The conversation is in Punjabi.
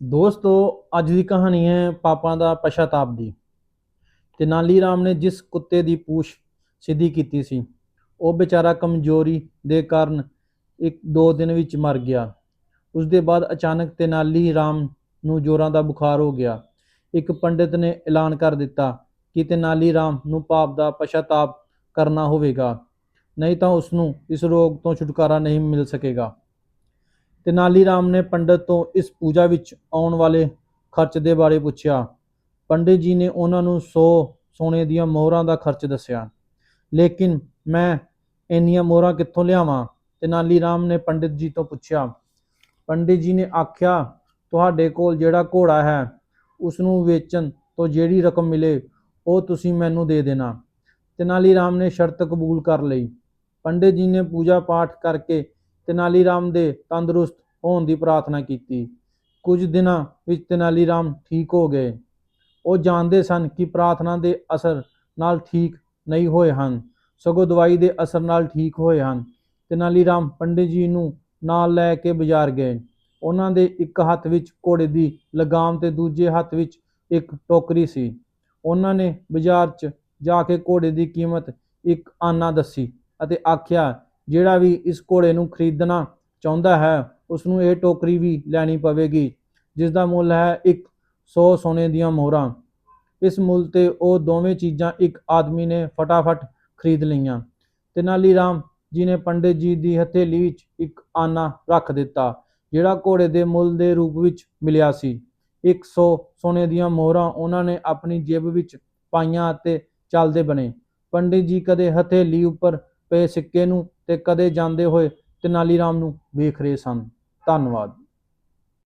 ਦੋਸਤੋ, ਅੱਜ ਦੀ ਕਹਾਣੀ ਹੈ ਪਾਪਾਂ ਦਾ ਪਛਤਾਪ ਦੀ। ਤੇਨਾਲੀ ਰਾਮ ਨੇ ਜਿਸ ਕੁੱਤੇ ਦੀ ਪੂਛ ਸਿੱਧੀ ਕੀਤੀ ਸੀ, ਉਹ ਵਿਚਾਰਾ ਕਮਜ਼ੋਰੀ ਦੇ ਕਾਰਨ ਇੱਕ ਦੋ ਦਿਨ ਵਿੱਚ ਮਰ ਗਿਆ। ਉਸ ਦੇ ਬਾਅਦ ਅਚਾਨਕ ਤੇਨਾਲੀ ਰਾਮ ਨੂੰ ਜੋਰਾਂ ਦਾ ਬੁਖਾਰ ਹੋ ਗਿਆ। ਇੱਕ ਪੰਡਿਤ ਨੇ ਐਲਾਨ ਕਰ ਦਿੱਤਾ ਕਿ ਤੇਨਾਲੀ ਰਾਮ ਨੂੰ ਪਾਪ ਦਾ ਪਛਤਾਪ ਕਰਨਾ ਹੋਵੇਗਾ, ਨਹੀਂ ਤਾਂ ਉਸ ਨੂੰ ਇਸ ਰੋਗ ਤੋਂ ਛੁਟਕਾਰਾ ਨਹੀਂ ਮਿਲ ਸਕੇਗਾ। ਤੇਨਾਲੀ ਰਾਮ ਨੇ ਪੰਡਤ ਤੋਂ ਇਸ ਪੂਜਾ ਵਿੱਚ ਆਉਣ ਵਾਲੇ ਖਰਚ ਦੇ ਬਾਰੇ ਪੁੱਛਿਆ। ਪੰਡਿਤ ਜੀ ਨੇ ਉਹਨਾਂ ਨੂੰ 100 ਸੋਨੇ ਦੀਆਂ ਮੋਹਰਾਂ ਦਾ ਖਰਚ ਦੱਸਿਆ। ਲੇਕਿਨ ਮੈਂ ਇੰਨੀਆਂ ਮੋਹਰਾਂ ਕਿੱਥੋਂ ਲਿਆਵਾਂ? ਤੇਨਾਲੀ ਰਾਮ ਨੇ ਪੰਡਿਤ ਜੀ ਤੋਂ ਪੁੱਛਿਆ। ਪੰਡਿਤ ਜੀ ਨੇ ਆਖਿਆ, ਤੁਹਾਡੇ ਕੋਲ ਜਿਹੜਾ ਘੋੜਾ ਹੈ ਉਸ ਨੂੰ ਵੇਚਣ ਤੋਂ ਜਿਹੜੀ ਰਕਮ ਮਿਲੇ, ਉਹ ਤੁਸੀਂ ਮੈਨੂੰ ਦੇ ਦੇਣਾ। ਤੇਨਾਲੀ ਰਾਮ ਨੇ ਸ਼ਰਤ ਕਬੂਲ ਕਰ ਲਈ। ਪੰਡਿਤ ਜੀ ਨੇ ਪੂਜਾ ਪਾਠ ਕਰਕੇ ਤੇਨਾਲੀ ਰਾਮ ਦੇ ਤੰਦਰੁਸਤ ਹੋਣ ਦੀ ਪ੍ਰਾਰਥਨਾ ਕੀਤੀ ਕੁਝ ਦਿਨਾਂ ਵਿੱਚ ਤੇਨਾਲੀ ਰਾਮ ਠੀਕ ਹੋ ਗਏ ਉਹ ਜਾਣਦੇ ਸਨ ਕਿ ਪ੍ਰਾਰਥਨਾ ਦੇ ਅਸਰ ਨਾਲ ਠੀਕ ਨਹੀਂ ਹੋਏ ਹਨ ਸਗੋਂ ਦਵਾਈ ਦੇ ਅਸਰ ਨਾਲ ਠੀਕ ਹੋਏ ਹਨ ਤੇਨਾਲੀ ਰਾਮ ਪੰਡਿਤ ਜੀ ਨੂੰ ਨਾਲ ਲੈ ਕੇ ਬਾਜ਼ਾਰ ਗਏ ਉਹਨਾਂ ਦੇ ਇੱਕ ਹੱਥ ਵਿੱਚ ਘੋੜੇ ਦੀ ਲਗਾਮ ਤੇ ਦੂਜੇ ਹੱਥ ਵਿੱਚ ਇੱਕ ਟੋਕਰੀ ਸੀ ਉਹਨਾਂ ਨੇ ਬਾਜ਼ਾਰ 'ਚ ਜਾ ਕੇ ਘੋੜੇ ਦੀ ਕੀਮਤ ਇੱਕ ਆਨਾ ਦੱਸੀ ਅਤੇ ਆਖਿਆ ਜਿਹੜਾ ਵੀ ਇਸ ਘੋੜੇ ਨੂੰ ਖਰੀਦਣਾ ਚਾਹੁੰਦਾ ਹੈ ਉਸ ਨੂੰ ਇਹ ਟੋਕਰੀ ਵੀ ਲੈਣੀ ਪਵੇਗੀ ਜਿਸ ਦਾ ਮੁੱਲ ਹੈ ਇੱਕ 100 ਸੋਨੇ ਦੀਆਂ ਮੋਹਰਾਂ। ਇਸ ਮੁੱਲ ਤੇ ਉਹ ਦੋਵੇਂ ਚੀਜ਼ਾਂ ਇੱਕ ਆਦਮੀ ਨੇ ਫਟਾਫਟ ਖਰੀਦ ਲਈਆਂ। ਤੇ ਤੇਨਾਲੀ ਰਾਮ ਜੀ ਨੇ ਪੰਡਿਤ ਜੀ ਦੀ ਹਥੇਲੀ ਵਿੱਚ ਇੱਕ ਆਨਾ ਰੱਖ ਦਿੱਤਾ, ਜਿਹੜਾ ਘੋੜੇ ਦੇ ਮੁੱਲ ਦੇ ਰੂਪ ਵਿੱਚ ਮਿਲਿਆ ਸੀ। 100 ਸੋਨੇ ਦੀਆਂ ਮੋਹਰਾਂ ਉਹਨਾਂ ਨੇ ਆਪਣੀ ਜੇਬ ਵਿੱਚ ਪਾਈਆਂ ਅਤੇ ਚੱਲਦੇ ਬਣੇ। ਪੰਡਿਤ ਜੀ ਕਦੇ ਹਥੇਲੀ ਉੱਪਰ ਪਏ ਸਿੱਕੇ ਨੂੰ ਤੇ ਕਦੇ ਜਾਂਦੇ ਹੋਏ ਤੇਨਾਲੀ ਰਾਮ ਨੂੰ ਵੇਖ ਰਹੇ ਸਨ। ਧੰਨਵਾਦ।